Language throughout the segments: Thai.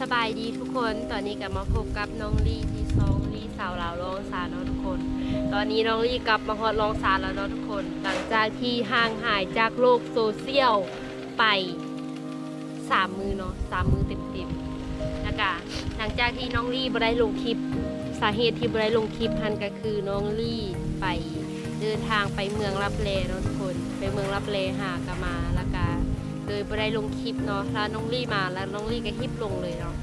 สบายดีทุกคน ตอนนี้กลับมาพบกับน้องลี่ที่ซองลี่สาวลาวรองสารเนาะทุกคน ตอนนี้น้องลี่กลับมาฮอดรองสารแล้วเนาะทุกคน หลังจากที่ห่างหายจากโลกโซเชียลไปสามมือเนาะสามมือเต็มๆนะคะหลังจากที่น้องลี่บ่ได้ลงคลิป สาเหตุที่บ่ได้ลงคลิปพันก็คือน้องลี่ไปเดินทางไปเมืองรับแลเนาะทุกคน ไปเมืองรับแลหากะมาแล้ว เลยบ่ได้ลงคลิปเนาะแล้วน้องลี่มาแล้วน้องลี่ก็ฮิปลงเลยเนาะ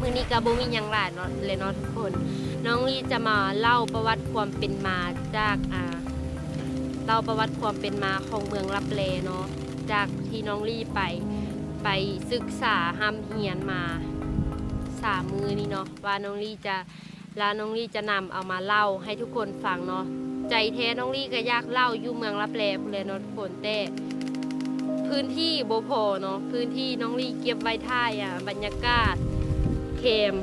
มื้อนี้ก็บ่มีหยังหลายเนาะเลยเนาะทุกคน น้องลี่จะมาเล่าประวัติความเป็นมาจากอ่าเล่าประวัติความเป็นมาของเมืองรับแลเนาะจากที่น้องลี่ไปไปศึกษาห้ำเฮียนมาสามมือนี่เนาะว่าน้องลี่จะแล้วน้องลี่จะนำเอามาเล่าให้ทุกคนฟังเนาะใจแท้น้องลี่ก็อยากเล่าอยู่เมืองรับแลพู้นแหลเนาะทุกคนแต่ พื้นที่โบพอเนาะพื้นที่น้องลี่เก็บไว้ท่ายอะบรรยากาศเขม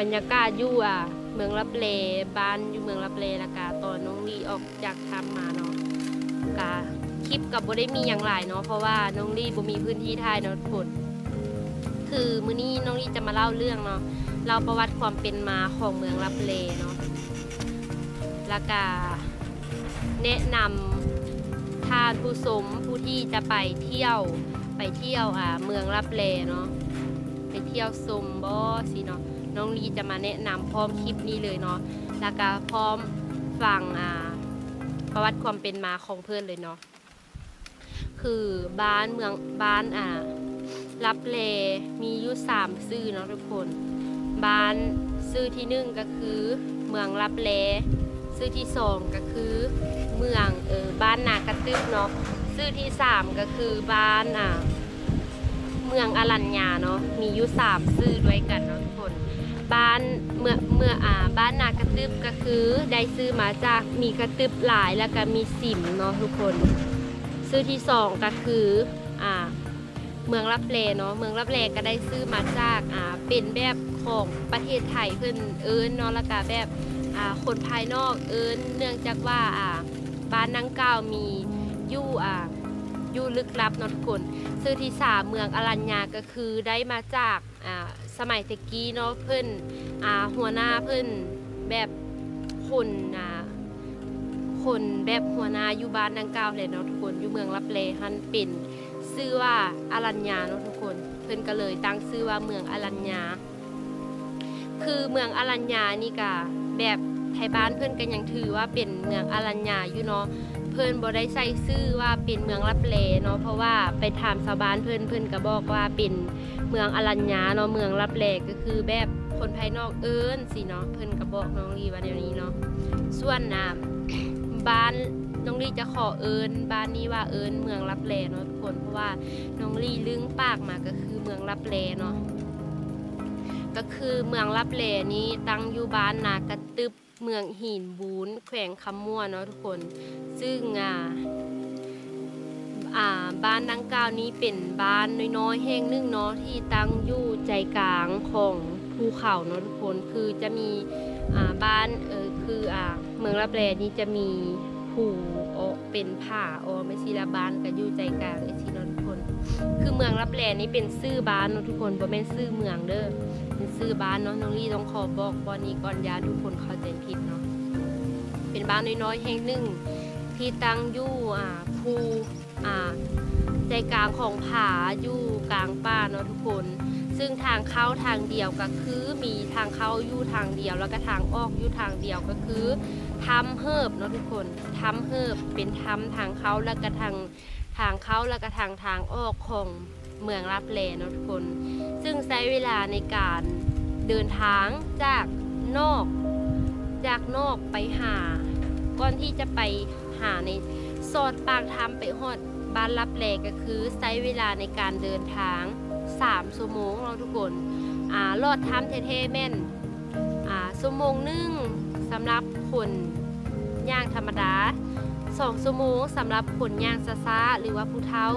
บรรยากาศยู่อะเมืองรับแลบ้านอยู่เมืองรับแลละกาตอนน้องลี่ออกจากทำมาเนาะกาคลิปกับโบได้มีอย่างหลายเนาะเพราะว่าน้องลี่บ่มีพื้นที่ท่ายเนาะทุกคนคือมื้อนี้น้องลี่จะมาเล่าเรื่องเนาะเล่าประวัติความเป็นมาของเมืองลับเลเนาะแล้วก็แนะนำ ทานผู้ชมผู้ที่จะไปเที่ยวไปเที่ยวอ่าเมืองลับเลเนาะไปเที่ยวชมบ่สิเนาะน้องลีจะมาแนะนำพร้อมคลิปนี้เลยเนาะแล้วก็พร้อมฟังอ่าประวัติความเป็นมาของเพื่อนเลยเนาะคือบ้านเมืองบ้านอ่ารับเลมีอยู่สามซื่อเนาะทุกคน บ้านซื่อที่หนึ่งก็คือเมืองรับเล ซื่อที่สองก็คือเมืองเออบ้านนากระตึบเนาะซื่อที่สามก็คือบ้านอ่าเมืองอรัญญาเนาะมีอยู่สามซื่อด้วยกันเนาะทุกคนบ้านเมื่อเมื่ออ่าบ้านนากระตึบก็คือได้ซื้อมาจากมีกระตึบหลายแล้วก็มีสิมเนาะทุกคน ซื่อที่สองก็คืออ่าเมืองรับแลเนาะเมืองรับแลก็ได้ซื้อมาจากอ่าเป็นแบบของประเทศไทยเพิ่นเอิ้นเนาะแล้วก็แบบ คนภายนอกเอินเนื่องจากว่าบ้านนังเก้าวมียู่ยู่ลึกลับเนาะทุกคนซื้อที่สามเมืองอรัญญาก็คือได้มาจากสมัยตะกี้เนาะเพิ่นอ่าหัวหน้าเพิ่นแบบคนคนแบบหัวหน้าอยู่บ้านนังเก้าวเลยเนาะทุกคนอยู่เมืองรับแลหันเป็นชื่อว่าอรัญญาเนาะทุกคน เพิ่นก็เลยตั้งชื่อว่าเมืองอรัญญา คือเมืองอารัญญานี่ก็แบบไทยบ้านเพิ่อนก็ยังถือว่าเป็นเมืองอารัญญาอยู่เนาะเพิ่อนบ่ได้ใส่ชื่อว่าเป็นเมืองรับแลเนาะเพราะว่าไปถามชาวบ้านเพิ่อนเพิ่อนก็บอกว่าเป็นเมืองอารัญญาเนาะเมืองรับแลก็คือแบบคนภายนอกเอิ้นสิเนาะเพิ่อนก็บอกน้องลีว่าเดี๋ยวนี้เนาะส่วนน่ะบ้านน้องลี่จะขอเอิญบ้านนี้ว่าเอิญเมืองรับแลเนาะทุกคนเพราะว่าน้องลี่ลึงปากมาก็คือเมืองรับแลเนาะ ก็คือเมืองรับแลนี้ตั้งอยู่บ้านนากระตึบเมืองหินบูนแขวงคำม่วนเนาะทุกคน ซึ่งอ่าอ่าบ้านดังกล่าวนี้เป็นบ้านน้อยๆแห่งหนึ่งเนาะที่ตั้งอยู่ใจกลางของภูเขาเนาะทุกคนคือจะมีอ่าบ้านเออคืออ่าเมืองรับแลนี่จะมีผูโอเป็นผ้าโอไม่ใช่ละบ้านก็อยู่ใจกลางไอซีนทุกคน คือเมืองรับแลนี่เป็นชื่อบ้านเนาะทุกคนบ่แม่นชื่อเมืองเด้อ เป็นชื่อบ้านเนาะน้องลี่ต้องขอบอกบอนนี้ก่อนยาทุกคนเข้าใจผิดเนาะเป็นบ้านน้อยๆแห่งหนึ่ง ที่ตั้งอยู่อ่าภูอ่าใจกลางของผาอยู่กลางป่าเนาะทุกคน ซึ่งทางเข้าทางเดียวก็คือมีทางเข้าอยู่ทางเดียว แล้วก็ทางออกอยู่ทางเดียวก็คือทำเฮิบเนาะทุกคนทำเฮิบเป็นทำทางเข้าแล้วก็ทางทางเข้าแล้วก็ทางทางออกของ เมืองรับแลนะทุกคน ซึ่งใช้เวลาในการเดินทางจากนอก จากนอกไปหา ก่อนที่จะไปหาในสอดปากทำไปฮอดบ้านรับแลก็คือใช้เวลาในการเดินทาง3ชั่วโมงเราทุกคนอ่าลอดทำเท่ๆแม่นอ่าชั่วโมงหนึ่งสำหรับคนย่างธรรมดา2ชั่วโมงสำหรับคนย่างซาซาหรือว่าผู้เฒ่า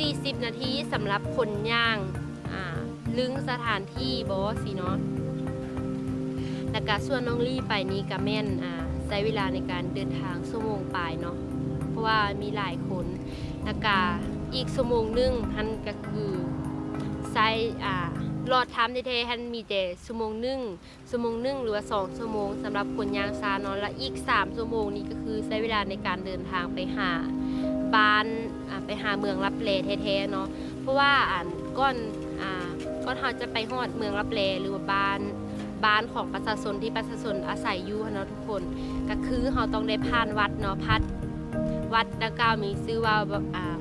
40 นาทีสำหรับคนย่างลึงสถานที่บอสิเนาะแล้วก็ส่วนน้องลี่ไปนี่ก็แม่นใช้เวลาในการเดินทางชั่วโมงปลายเนาะเพราะว่ามีหลายคนแล้วก็อีกชั่วโมงนึงท่านก็คือใช้อ่ารอดทำแท้ๆฮันมีแต่ชั่วโมงนึงชั่วโมงนึงหรือว่าสองชั่วโมงสำหรับคนยางซาเนาะและอีก3ชั่วโมงนี้ก็คือใช้เวลาในการเดินทางไปหา บ้านไปหาเมืองรับแลแท้ๆเนาะเพราะว่าอ่านก้อนอ่าก้อนเราจะไปฮอดเมืองรับแลหรือว่าบ้านบ้านของประชาชนที่ประชาชนอาศัยอยู่นเนาะทุกคนก็คือเราต้องได้ผ่านวัดเนาะพัดวัดดังกล่าวมีชื่อว่าอ่า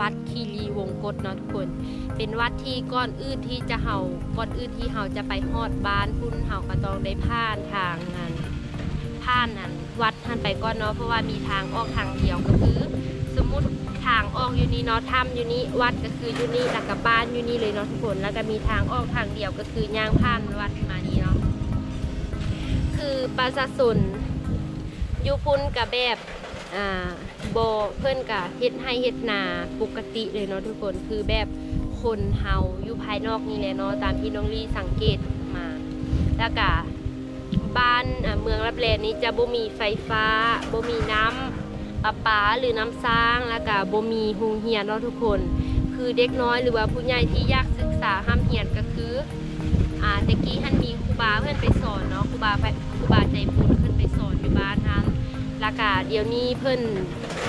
วัดคีรีวงกฏเนาะทุกคน เป็นวัดที่ก้อนอื่นที่จะเฮาก้อนอื่นที่เฮาจะไปฮอดบ้านพุ่นเฮาก็ต้องได้ผ่านทางนั้นผ่านนั้นวัดท่านไปก่อนเนาะเพราะว่ามีทางออกทางเดียวก็คือ สมมติทางออกอยู่นี่เนาะถ้ำอยู่นี่วัดก็คืออยู่นี่แล้วก็บ้านอยู่นี่เลยเนาะทุกคนแล้วก็มีทางออกทางเดียวก็คือย่างผ่านวัดมานี่เนาะคือประชาชนยูพุนกับแบบอ่าโบเพื่อนกับเฮ็ดให้เฮ็ดนาปกติเลยเนาะทุกคนคือแบบคนเฮาอยู่ภายนอกนี่แหละเนาะตามที่น้องลี่สังเกตมา แล้วก็บ้านอ่าเมืองรับแลนี้จะบ่มีไฟฟ้าบ่มีน้ำ ประปาหรือน้ำสร้างแล้วก็บ่มีโรงเรียนเนาะทุกคน คือเด็กน้อยหรือว่าผู้ใหญ่ที่อยากศึกษาห้ามเรียนก็คืออ่าตะกี้ท่านมีครูบาเพื่อนไปสอนเนาะครูบาไปครูบาใจบุญเพื่อนไปสอนอยู่บ้านนั้นแล้วก็เดี๋ยวนี้เพิ่อน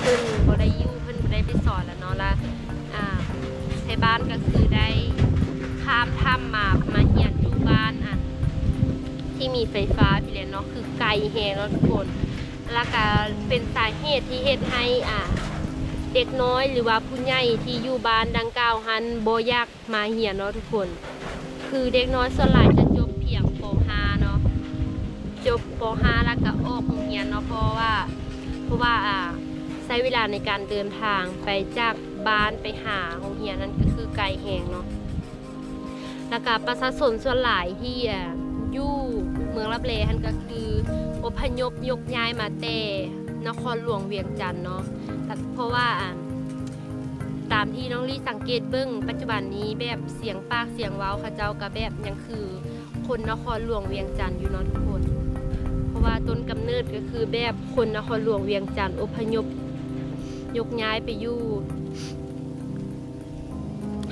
เพิ่อนบ่ได้อยู่เพิ่อนบ่ได้ไปสอนแล้วเนาะแล้วอ่าไทบ้านก็คือได้ข้ามถ้ำมามาเรียนอยู่บ้านอันที่มีไฟฟ้าพี่เรียนเนาะคือไกลแฮงเนาะทุกคน แล้วก็เป็นสาเหตุที่เฮ็ดให้อ่าเด็กน้อยหรือว่าผู้ใหญ่ที่อยู่บ้านดังกล่าวหันบ่อยากมาเรียนเนาะทุกคน คือเด็กน้อยส่วนใหลายจะจบเพียงป .5 เนาะจบป .5 แล้วก็ออกโรงเรียนเนาะเพราะว่า เพราะว่าอ่าใช้เวลาในการเดินทางไปจากบ้านไปหาโรงเรียนนั่นก็คือไกลแหงเนาะแล้วก็ประชาชนส่วนหลายที่อยู่เมืองรับแลหันก็คือ อพยพยกย้ายมาแต่นครหลวงเวียงจันทน์เนาะแต่เพราะว่าตามที่น้องลี่สังเกตเบิ้งปัจจุบันนี้แบบเสียงปากเสียงเว้าเขาเจ้ากับแบบยังคือคนนครหลวงเวียงจันทน์อยู่นาะทุกคน เพราะว่าต้นกำเนิดก็คือแบบคนนครหลวงเวียงจันทน์อพยพยกย้ายไปอยู่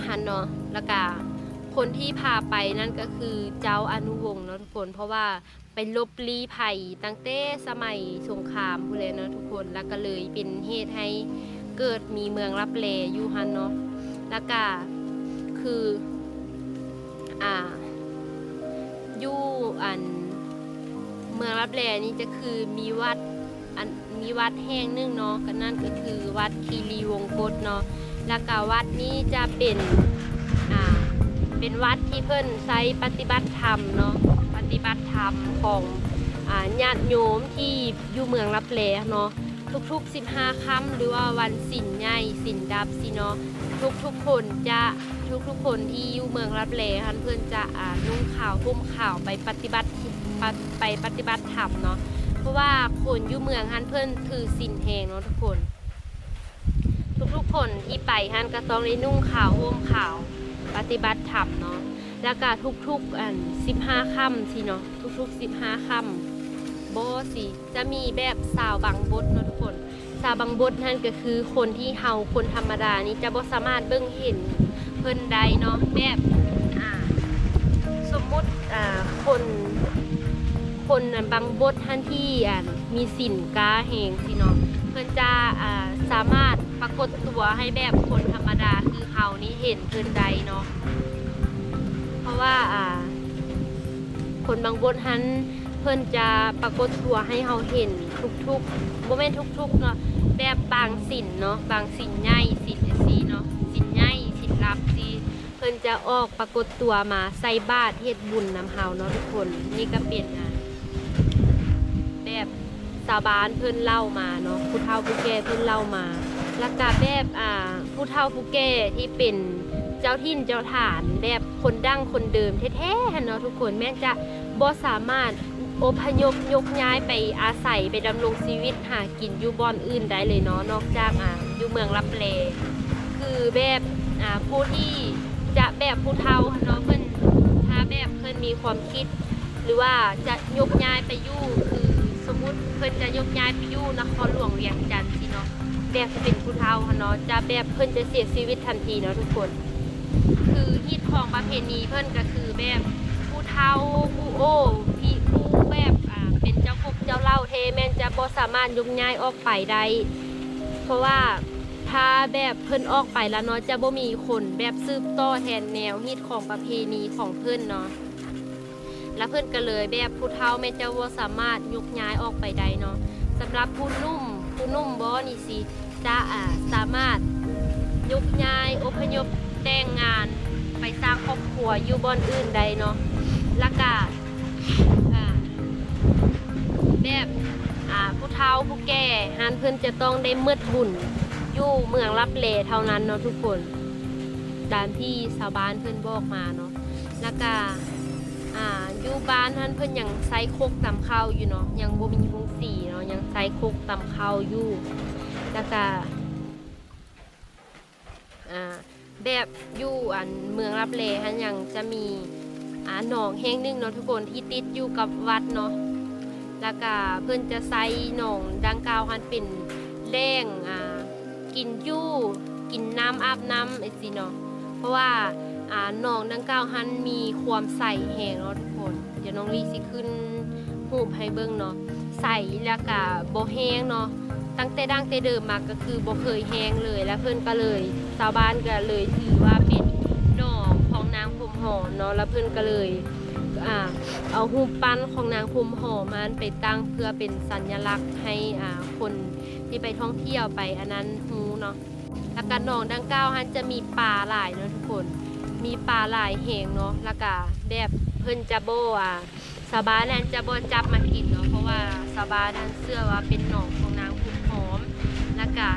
หันเนาะแล้วก็คนที่พาไปนั่นก็คือเจ้าอนุวงศ์เนาะทุกคน เพราะว่า ไปลบลี้ภัยตั้งแต่สมัยสงครามพู้นเลยเนาะทุกคนแล้วก็เลยเป็นเหตุให้เกิดมีเมืองรับแลอยู่ฮันเนาะแล้วก็คืออ่าอยู่อันเมืองรับแลนี่จะคือมีวัดอันมีวัดแห่งหนึงเนาะก็นั่นก็คือวัดคีรีวงกฏเนาะแล้วก็วัดนี้จะเป็นอ่าเป็นวัดที่เพิ่นใช้ปฏิบัติธรรมเนาะ ฏิบัติธรรมของญาติโยมที่อยู่เมืองรับแลเนาะทุกๆ 15ค่ำหรือว่าวันสินใหญ่สินดับสิเนาะทุกๆคนจะทุกๆคนที่อยู่เมืองรับแลฮันเพิ่อนจะนุ่งขาวห่มขาวไปปฏิบัติปะไปปฏิบัติธรรมเนาะเพราะว่าคนอยู่เมืองฮันเพิ่อนถือสินแหงเนาะทุกคน ทุกๆคนที่ไปฮันก็ต้องได้นุ่งขาวห่มขาวปฏิบัติธรรมเนาะ แล้วก็ทุกๆอัน15ค่ำสิเนาะทุกๆ15ค่ำโบสิจะมีแบบสาวบางบทเนาะทุกคนสาวบางบทนั่นก็คือคนที่เฮาคนธรรมดานี่จะบ่สามารถเบิ่งเห็นเพิ่นใดเนาะแบบสมมุติอ่าคนคนอันบางบทท่านที่อ่ามีสินกาแหงสิเนาะเพิ่นจะอ่าสามารถปรากฏตัวให้แบบคนธรรมดาคือเฮานี่เห็นเพิ่นใดเนาะ คนบางบทหันเพิ่นจะปรากฏตัวให้เฮาเห็นทุกๆบ่แม่นทุกๆเนาะแบบบางสินเนาะบางสินใหญ่สินจังซี่เนาะสินใหญ่สินลับสิเพิ่นจะออกปรากฏตัวมาใส่บาตรเฮ็ดบุญนำเฮาเนาะทุกคนนี่ก็เป็นอ่าแบบชาวบ้านเพิ่นเล่ามาเนาะผู้เฒ่าผู้แก่เพิ่นเล่ามาแล้วก็แบบอ่าผู้เฒ่าผู้แก่ที่เป็น เจ้าถิ่นเจ้าฐานแบบคนดั้งคนเดิมแท้ๆเนาะทุกคนแม้จะบ่สามารถอพยพยกย้ายไปอาศัยไปดำรงชีวิตหากินอยู่บอนอื่นได้เลยเนาะนอกจากอ่าอยู่เมืองรับแลคือแบบอ่าผู้ที่จะแบบผู้เฒ่าเนาะเพิ่นถ้าแบบเพิ่นมีความคิด หรือว่าจะยกย้ายไปอยู่คือสมมุติเพิ่นจะยกย้ายไปอยู่นครหลวงเวียงจันทน์สิเนาะแบบเป็นผู้เฒ่าค่ะเนาะจะแบบเพิ่นจะเสียชีวิตทันทีเนาะทุกคน คือฮิตของประเพณีเพิ่นก็คือแบบผู้เฒ่าผู้โอ้พี่ผู้แบบอ่าเป็นเจ้าคุกเจ้าเล่าเทแม่นจะบ่สามารถยกย้ายออกไปได้เพราะว่าถ้าแบบเพิ่นออกไปแล้วเนาะจะบ่มีคนแบบสืบต่อแทนแนวฮิตของประเพณีของเพิ่นเนาะแล้วเพิ่นก็เลยแบบผู้เฒ่าแม่นจะบ่สามารถยกย้ายออกไปได้เนาะสำหรับผู้นุ่มผู้นุ่มบ่นี่สิจะอ่าสามารถยกย้ายอพยพ แต่งงานไปสร้างครอบครัวอยู่บอนอื่นใดเนาะล้วก็อ่าแบบผู้เฒ่าผู้แก่ฮันเพิ่นจะต้องได้มืดหุ่นอยู่เมืองรับเลเท่านั้นเนาะทุกคนตามที่ชาวบ้านเพิ่อนบอกมาเนาะแล้วก็อ่ายู่บ้านท่านเพิ่อนยังใส่โคกตำข้าวอยู่เนาะยังบ่มีหุงสีเนาะยังใส่โคกตำข้าวอยู่แล้วก็อ่า แบบอยู่อันเมืองรับเลฮันยังจะมีอ่าหนองแห้งหนึ่งเนาะทุกคนที่ติดอยู่กับวัดเนาะแล้วก็เพิ่อนจะใส่หนองดังกล่าวฮันเป็นแหล่งอ่ากินยู่กินน้ำอาบน้ำไอสิเนาะเพราะว่าอ่าหนองดังกล่าวฮันมีความใสแห้งเนาะทุกคน เดี๋ยวน้องลีสิขึ้นรูให้เบิ่งเนาะใสแล้วก็บ่แห้งเนาะ ตั้งแต่ดั้งแต่เดิมมาก็คือบ่เคยแห้งเลยแล้วเพื่อนก็เลยชาวบ้านก็เลยถือว่าเป็นหนองของนางพรมหอมเนาะแล้วเพื่อนก็เลยอ่าเอาหูปปั้นของนางพรมหอมมันไปตั้งเพื่อเป็นสัญลักษณ์ให้อ่าคนที่ไปท่องเที่ยวไปอันนั้นฮู้เนาะแล้วก็หนองดังกล่าวฮันจะมีปลาหลายเนาะทุกคนมีปลาหลายแหงเนาะแล้วก็แบบเพิ่นจะโบอะชาวบ้านนั้นจะบ่จับมากินเนาะเพราะว่าชาวบ้านั้นเชื่อว่าเป็นหนองของนางพรมหอม ล้วก็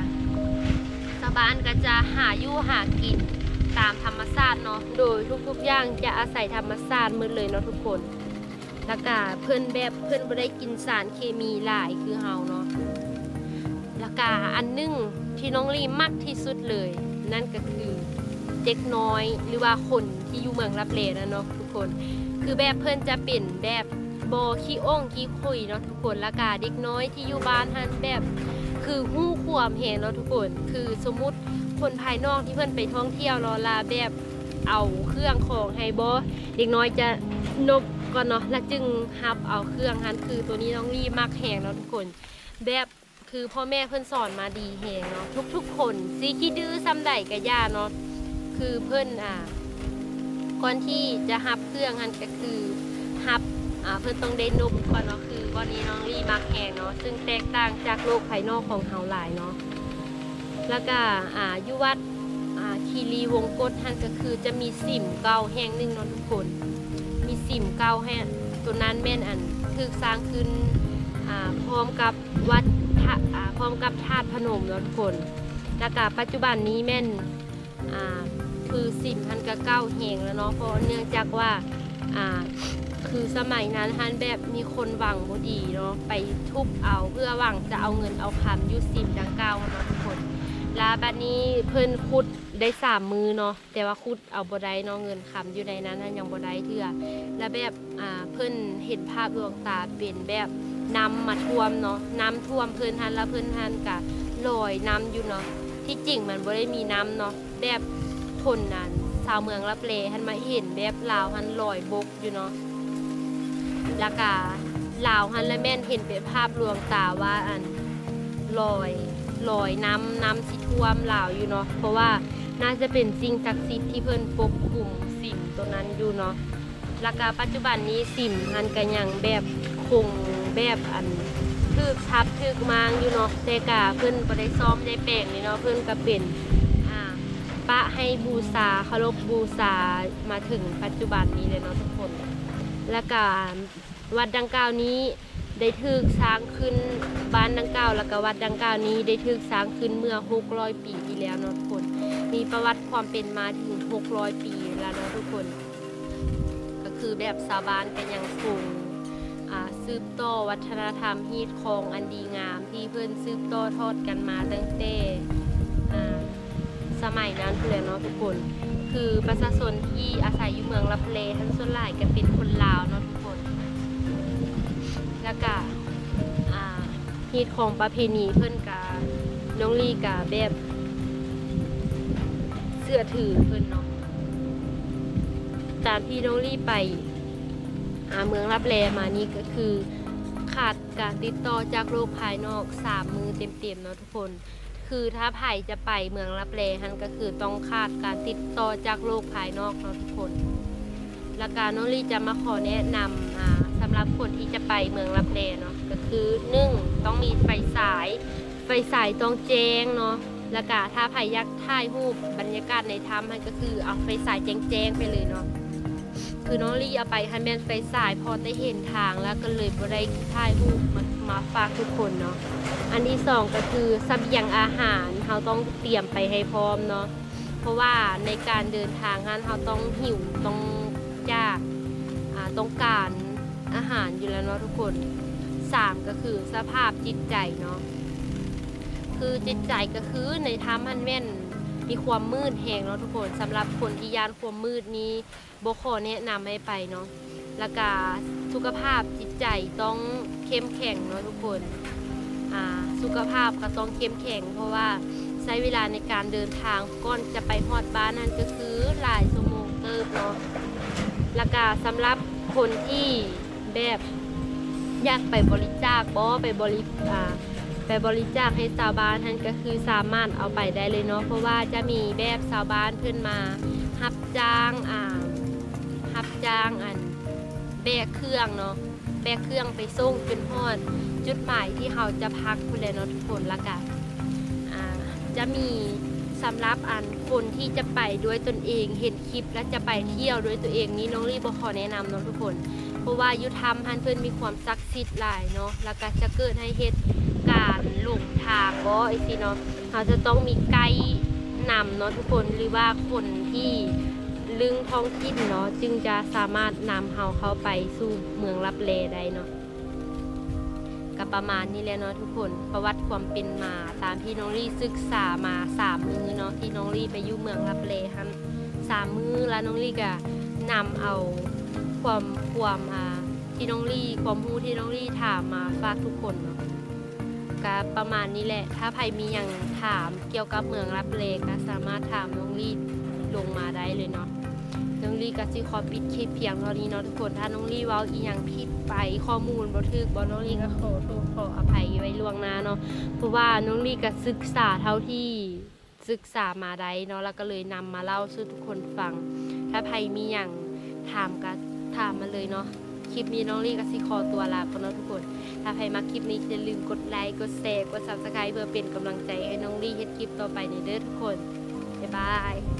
ชาวบ้านก็จะหาอยู่หากินตามธรรมชาติเนาะ โดยทุกๆอย่างจะอาศัยธรรมชาติหมดเลยเนาะทุกคน แล้วก็เพื่อนแบบเพื่อนบ่ได้กินสารเคมีหลายคือเฮาเนาะ แล้วก็อันนึงที่น้องลีมักที่สุดเลย นั่นก็คือเด็กน้อยหรือว่าคนที่อยู่เมืองรับเลนะเนาะทุกคน คือแบบเพื่อนจะเป็นแบบบอขี้อ้งขี้คุยเนาะทุกคนแล้วก็เด็กน้อยที่อยู่บ้านหันแบบ คือหู้ความเห็นเนาะทุกคน คือสมมติคนภายนอกที่เพื่อนไปท่องเที่ยวรอลาแบบเอาเครื่องของให้บอเด็กน้อยจะนบก่อนเนาะแล้วจึงฮับเอาเครื่องหันคือตัวนี้น้องรีบมากแหงเนาะทุกคน แบบคือพ่อแม่เพื่อนสอนมาดีแหงเนาะทุกๆ คนซีขี้ดื้อซ้ำใดกับย่าเนาะคือเพื่อนอ่าก่อนที่จะฮับเครื่องหันก็คือฮับ อ่าเพื่อนต้องได้นมก่อนเนาะคือวันนี้น้องลี่มักแหงเนาะซึ่งแตกต่างจากโลกภายนอกของเฮาหลายเนาะแล้วก็อ่าอยุวัดอ่าคีรีวงกฏท่านก็คือจะมีสิมเก่าแห่งหนึ่งเนาะทุกคน มีสิมเก่าแห่งตัวนั้นแม่นอันถึกสร้างขึ้นอ่าพร้อมกับวัดทะอ่าพร้อมกับธาตุพนมเนาะทุกคนแล้วก็ปัจจุบันนี้แม่นอ่าคือสิมพันกะเก้าแห่งแล้วเนาะเพราะเนื่องจากว่าอ่า คือสมัยนั้นฮันแบบมีคนหวังบดีเนาะไปทุบเอาเพื่อหวังจะเอาเงินเอาคำยุสิมดังกล่าวเนาะทุกคนแล้วบัดนี้เพิ่นขุดได้สามมือเนาะแต่ว่าขุดเอาบ่ได้เนาะเงินคำอยู่ในนั้นฮันยังบ่ได้เทื่อแล้วแบบอ่าเพิ่นเห็นภาพดวงตาเป็นแบบน้ำมาท่วมเนาะน้ำท่วมเพิ่นฮันแล้วเพิ่นฮันกะลอยน้ำอยู่เนาะที่จริงมันบ่ได้มีน้ำเนาะแบบคนนั้นชาวเมืองรับเลฮันมาเห็นแบบลาวฮันลอยบกอยู่เนาะ แล้วก็ลาวฮันและแม่นเห็นเป็นภาพลวงตาว่าอันลอยลอยน้ำน้ำที่ท่วมลาวอยู่เนาะเพราะว่าน่าจะเป็นสิ่งศักดิ์สิทธิ์ที่เพิ่นปกคุมสิ่งตัวนั้นอยู่เนาะแล้วก็ปัจจุบันนี้สิ่มฮันก็ยังแบบคงแบบอันทึกทับทึกมางอยู่เนาะแต่กะเพิ่นบ่ได้ซ่อมได้แปลงนี่เนาะเพิ่นก็เป็นอ่าปะให้บูชาเคารพบูชามาถึงปัจจุบันนี้เลยเนาะทุกคน และก็ วัดดังกล่าวนี้ได้ถูกสร้างขึ้นบ้านดังกล่าวแล้วก็วัดดังกล่าวนี้ได้ถูกสร้างขึ้นเมื่อ 600 ปีที่แล้วเนาะทุกคน มีประวัติความเป็นมาถึง 600 ปีแล้วเนาะทุกคน ก็คือแบบชาวบ้านก็ยังคงอ่าสืบต่อวัฒนธรรมฮีตของอันดีงาม ที่เพื่อนสืบต่อทอดกันมาตั้งแต่สมัยนั้นเลยเนาะทุกคน คือประชาชนที่อาศัยอยู่เมืองลับเลทั้งส่วนหลายก็เป็นคนลาวเนาะ แล้วก็อ่าฮีตของประเพณีเพิ่นกาน้องลี่กาแบบเสื้อถือเพิ่นเนาะตามที่น้องลี่ไปอ่าเมืองรับแลมานี่ก็คือขาดการติดต่อจากโลกภายนอกสามมือเต็มๆเนาะทุกคน คือถ้าไผ่จะไปเมืองรับแลฮันก็คือต้องขาดการติดต่อจากโลกภายนอกเนาะทุกคน และการน้องลี่จะมาขอแนะนำอ่าำหรับคนที่จะไปเมืองรับแลเนาะก็คือหนึ่งต้องมีไฟสาย ไฟสายต้องแจ้งเนาะแล้วก็ถ้าไผ่ยักษ์ถ่ายรูปบรรยากาศในถ้ำมันก็คือเอาไฟสายแจ้งๆไปเลยเนาะคือน้องลี่เอาไปให้แมนไฟสายพอได้เห็นทางแล้วก็เลยบ่ได้ถ่ายรูปมามาฝากทุกคนเนาะอันที่สองก็คือเสบียงอาหารเราต้องเตรียมไปให้พร้อมเนาะเพราะว่าในการเดินทางนั้นเราต้องหิวต้องยากต้องการ อาหารอยู่แล้วเนาะทุกคนสามก็คือสภาพจิตใจเนาะคือจิตใจก็คือในถ้ำมันแม่นมีความมืดแหงเนาะทุกคนสำหรับคนที่ยานความมืดนี้โบขอแนะนำให้ไปเนาะแล้วก็สุขภาพจิตใจต้องเข้มแข็งเนาะทุกคนอ่าสุขภาพก็ต้องเข้มแข็ง เพราะว่าใช้เวลาในการเดินทางก่อนจะไปฮอดบ้านนั่นก็คือหลายชั่วโมงเติบเนาะแล้วก็สำหรับคนที่ แบบอยากไปบริจาคบ่ไปบริอ่าไปบริจาคให้ชาวบ้านท่านก็คือสามารถเอาไปได้เลยเนาะเพราะว่าจะมีแบบชาวบ้านเพื่อนมารับจ้างอ่ารับจ้างอันแบกเครื่องเนาะแบกเครื่องไปส่งเป็นฮอดจุดหมายที่เขาจะพักคุณเลยเนาะทุกคนละกันอ่าจะมีสำหรับอันคนที่จะไปด้วยตนเองเห็นคลิปและจะไปเที่ยวด้วยตัวเองนี้น้องรีบขอแนะนำเนาะทุกคน ราะว่ายุทธรรมฮันเพื่อนมีความศักดิ์สิทธิ์หลายเนาะแล้วก็จะเกิดให้เหตุการณ์หลงทางบ่ไอซีเนาะเราจะต้องมีไกด์นำเนาะทุกคนหรือว่าคนที่ลึงท้องถิ่นเนาะจึงจะสามารถนำเฮาเข้าไปสู่เมืองรับแลได้เนาะก็ประมาณนี้แหละเนาะทุกคนประวัติความเป็นมาตามที่น้องลี่ศึกษามาสามมือเนาะที่น้องลี่ไปอยู่เมืองรับแลฮันสามมือแล้วน้องลี่ก็นำเอา ความความอ่าที่น้องลี่ความรู้ที่น้องลี่ถามมาฝากทุกคนเนาะก็ประมาณนี้แหละ ถ้าใครมีอย่างถามเกี่ยวกับเมืองรับเลก็สามารถถามน้องลี่ลงมาได้เลยเนาะน้องลี่ก็สิขอปิดคลิปเพียงเท่านี้เนาะทุกคนถ้าน้องลี่เว้าอีหยังผิดไปข้อมูลบ่ถูกบ่น้องลี่ก็ขอโทษขออภัยไว้ล่วงหน้าเนาะเพราะว่าน้องลี่ก็ศึกษาเท่าที่ศึกษามาได้เนาะแล้วก็เลยนำมาเล่าสู่ทุกคนฟัง ถ้าใครมีอย่างถามก็ ถามมาเลยเนาะคลิปนี้น้องลี่ก็สิคอตัวลาก่อนเนาะทุกคน ถ้าใครมาคลิปนี้อย่าลืมกดไลค์กดแชร์กด subscribe เพื่อเป็นกำลังใจให้น้องลี่เฮ็ดคลิปต่อไปในเด้อทุกคนบ๊ายบาย